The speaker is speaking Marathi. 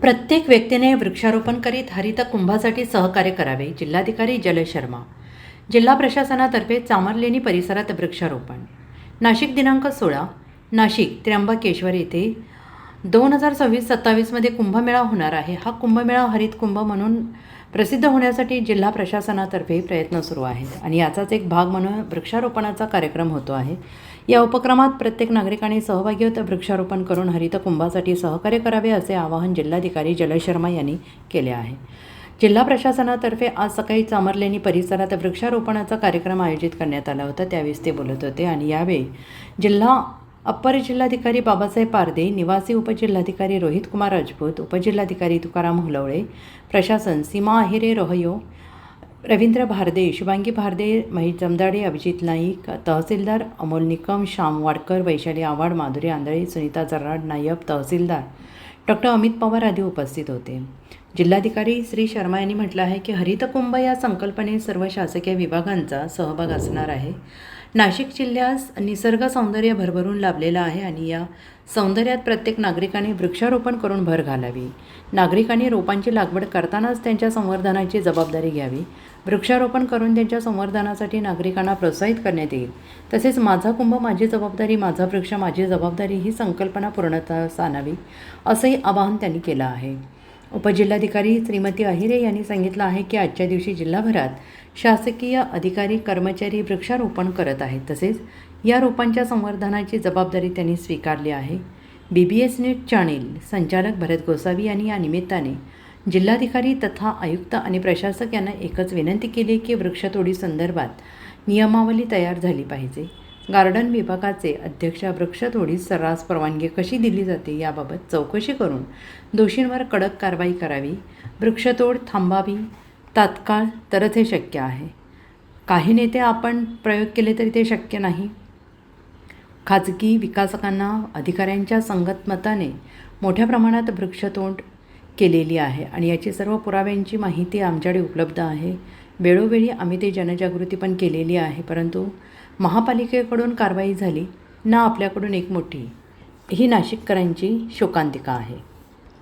प्रत्येक व्यक्तीने वृक्षारोपण करीत हरित कुंभासाठी सहकार्य करावे जिल्हाधिकारी जलय शर्मा. जिल्हा प्रशासनातर्फे चामरलेणी परिसरात वृक्षारोपण. नाशिक दिनांक सोळा नाशिक त्र्यंबकेश्वर येथे दोन हजार सव्वीस सत्तावीसमध्ये कुंभमेळा होणार आहे. हा कुंभमेळा हरित कुंभ म्हणून प्रसिद्ध होण्यासाठी जिल्हा प्रशासनातर्फे प्रयत्न सुरू आहेत आणि याचाच एक भाग म्हणून वृक्षारोपणाचा कार्यक्रम होतो आहे. या उपक्रमात प्रत्येक नागरिकाने सहभागी होत वृक्षारोपण करून हरित कुंभासाठी सहकार्य करावे असे आवाहन जिल्हाधिकारी जलय शर्मा यांनी केले आहे. जिल्हा प्रशासनातर्फे आज सकाळी चामरलेणी परिसरात वृक्षारोपणाचा कार्यक्रम आयोजित करण्यात आला होता. त्यावेळेस ते बोलत होते आणि यावेळी जिल्हा अप्पर जिल्हाधिकारी बाबासाहेब पारदे निवासी उपजिल्हाधिकारी रोहित कुमार राजपूत उपजिल्हाधिकारी तुकाराम हुलवळे प्रशासन सीमा अहिरे रोहयो रवींद्र भारदे शुभांगी भारदे महेश जमदाडे अभिजित नाईक तहसीलदार अमोल निकम श्याम वाडकर वैशाली आव्हाड माधुरी आंधळे सुनीता जर्राड नायब तहसीलदार डॉक्टर अमित पवार आदी उपस्थित होते. जिल्हाधिकारी श्री शर्मा यांनी म्हटलं आहे की हरितकुंभ या संकल्पनेत सर्व शासकीय विभागांचा सहभाग असणार आहे. नाशिक जिल्ह्यास निसर्ग सौंदर्य भरभरून लाभलेलं आहे आणि या सौंदर्यात प्रत्येक नागरिकाने वृक्षारोपण करून भर घालावी. नागरिकांनी रोपांची लागवड करतानाच त्यांच्या संवर्धनाची जबाबदारी घ्यावी. वृक्षारोपण करून त्यांच्या संवर्धनासाठी नागरिकांना प्रोत्साहित करण्यात येईल. तसेच माझा कुंभ माझी जबाबदारी माझा वृक्ष माझी जबाबदारी ही संकल्पना पूर्णतः आणावी असंही आवाहन त्यांनी केलं आहे. उपजिल्हाधिकारी श्रीमती अहिरे यांनी सांगितलं आहे की आजच्या दिवशी जिल्हाभरात शासकीय अधिकारी कर्मचारी वृक्षारोपण करत आहेत. तसेच या रोपांच्या संवर्धनाची जबाबदारी त्यांनी स्वीकारली आहे. B B S net channel संचालक भरत गोसावी यांनी या निमित्ताने जिल्हाधिकारी तथा आयुक्त आणि प्रशासक यांना एकच विनंती केली की वृक्षतोडी संदर्भात नियमावली तयार झाली पाहिजे. गार्डन विभागाचे अध्यक्ष वृक्षतोडीस सर्रास परवानगी कशी दिली जाते याबाबत चौकशी करून दोषींवर कडक कारवाई करावी वृक्षतोड थांबावी तात्काळ तरच हे शक्य आहे. काही नेते आपण प्रयोग केले तरी ते शक्य नाही. खाजगी विकासकांना अधिकाऱ्यांच्या संगतमताने मोठ्या प्रमाणात वृक्षतोड केलेली आहे आणि याची सर्व पुराव्यांची माहिती आमच्याकडे उपलब्ध आहे. वेळोवेळी आम्ही ते जनजागृती पण केलेली आहे परंतु महापालिकेकडून कारवाई झाली ना आपल्याकडून एक मोठी. ही नाशिककरांची शोकांतिका आहे.